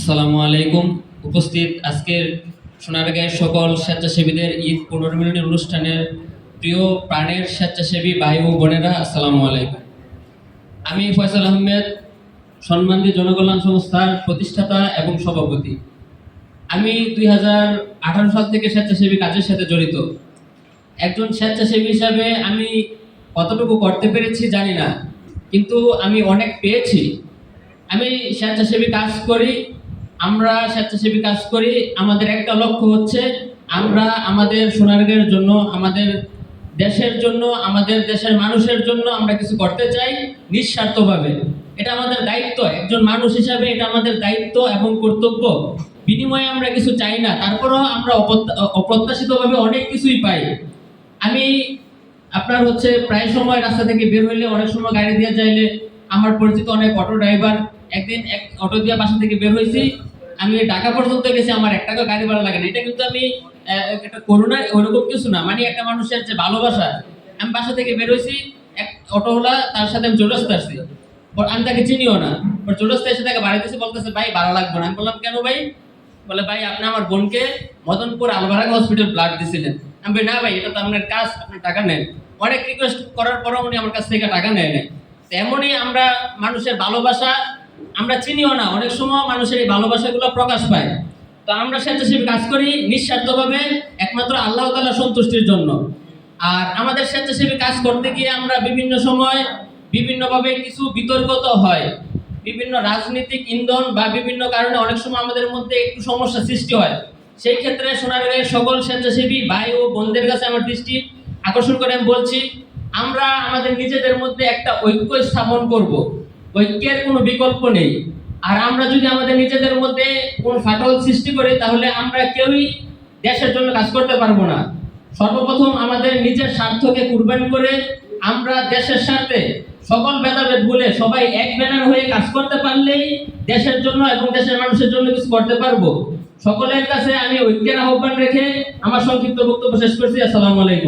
আসসালামু আলাইকুম। উপস্থিত আজকের সোনারগাঁয়ের সকল স্বেচ্ছাসেবীদের ঈদ পুনর্মিলনী অনুষ্ঠানের প্রিয় প্রাণের স্বেচ্ছাসেবী ভাই ও বোনেরা, আসসালামু আলাইকুম। আমি ফয়সাল আহমেদ, সম্মানিত জনকল্যাণ সংস্থার প্রতিষ্ঠাতা এবং সভাপতি। আমি দুই হাজার আঠারো সাল থেকে স্বেচ্ছাসেবী কাজের সাথে জড়িত। একজন স্বেচ্ছাসেবী হিসাবে আমি কতটুকু করতে পেরেছি জানি না, কিন্তু আমি অনেক পেয়েছি। আমি স্বেচ্ছাসেবী কাজ করি আমরা স্বেচ্ছাসেবী কাজ করি, আমাদের একটা লক্ষ্য হচ্ছে আমরা আমাদের সোনারগাঁয়ের জন্য, আমাদের দেশের জন্য, আমাদের দেশের মানুষের জন্য আমরা কিছু করতে চাই নিঃস্বার্থভাবে। এটা আমাদের দায়িত্ব, একজন মানুষ হিসাবে এটা আমাদের দায়িত্ব এবং কর্তব্য। বিনিময়ে আমরা কিছু চাই না, তারপরেও আমরা অপ্রত্য- অপ্রত্যাশিতভাবে অনেক কিছুই পাই। আমি, আপনার হচ্ছে প্রায় সময় রাস্তা থেকে বের হইলে, অনেক সময় গাড়ি দিয়ে যাইলে, আমার পরিচিত অনেক অটো ড্রাইভার একদিন এক অটো দিয়ে বাসা থেকে বের হয়েছি। আমি ঢাকা পর্যন্ত গেছি, আমার এক টাকা গাড়ি ভাড়া লাগে না। এটা কিন্তু আমি একটা করোনা ওরকম কিছু না। মানে একটা মানুষের যে ভালোবাসা, আমি বাসা থেকে বের হয়েছি, এক অটোওয়ালা তার সাথে আমি চলে আসতে আসছি আমি তাকে চিনিও না। পর আসতে এসে তাকে বাড়িতে বলতেছে, ভাই, ভাড়া লাগবে না। আমি বললাম, কেন ভাই? বলে, ভাই, আপনি আমার বোনকে মদনপুর আলবারাগা হসপিটাল ব্লাড দিয়েছিলেন আমি না ভাই, এটা তো আপনার কাজ আপনার টাকা নেন। অনেক রিকোয়েস্ট করার পরও উনি আমার কাছ থেকে টাকা নেয় নাই। তো এমনই আমরা মানুষের ভালোবাসা আমরা চিনিও না, অনেক সময় মানুষের এই ভালোবাসাগুলো প্রকাশ পায়। তো আমরা স্বেচ্ছাসেবী কাজ করি নিঃস্বার্থভাবে, একমাত্র আল্লাহ তাআলা সন্তুষ্টির জন্য। আর আমাদের স্বেচ্ছাসেবী কাজ করতে গিয়ে আমরা বিভিন্ন সময় বিভিন্নভাবে কিছু বিতর্কত হয়। বিভিন্ন রাজনৈতিক ইন্ধন বা বিভিন্ন কারণে অনেক সময় আমাদের মধ্যে একটু সমস্যা সৃষ্টি হয়। সেই ক্ষেত্রে সোনারগাঁয়ের সকল স্বেচ্ছাসেবী ভাই ও বোনদের কাছে আমার দৃষ্টি আকর্ষণ করে আমি বলছি, আমরা আমাদের নিজেদের মধ্যে একটা ঐক্য স্থাপন করব। ঐক্যের কোনো বিকল্প নেই। আর আমরা যদি আমাদের নিজেদের মধ্যে কোন ফাটল সৃষ্টি করি, তাহলে আমরা কেউই দেশের জন্য কাজ করতে পারব না। সর্বপ্রথম আমাদের নিজের স্বার্থকে কুরবান করে আমরা দেশের স্বার্থে সকল ভেদাভেদ ভুলে সবাই এক ব্যানার হয়ে কাজ করতে পারলেই দেশের জন্য এবং দেশের মানুষের জন্য কিছু করতে পারব। সকলের কাছে আমি ঐক্যের আহ্বান রেখে আমার সংক্ষিপ্ত বক্তব্য শেষ করছি। আসসালামু আলাইকুম।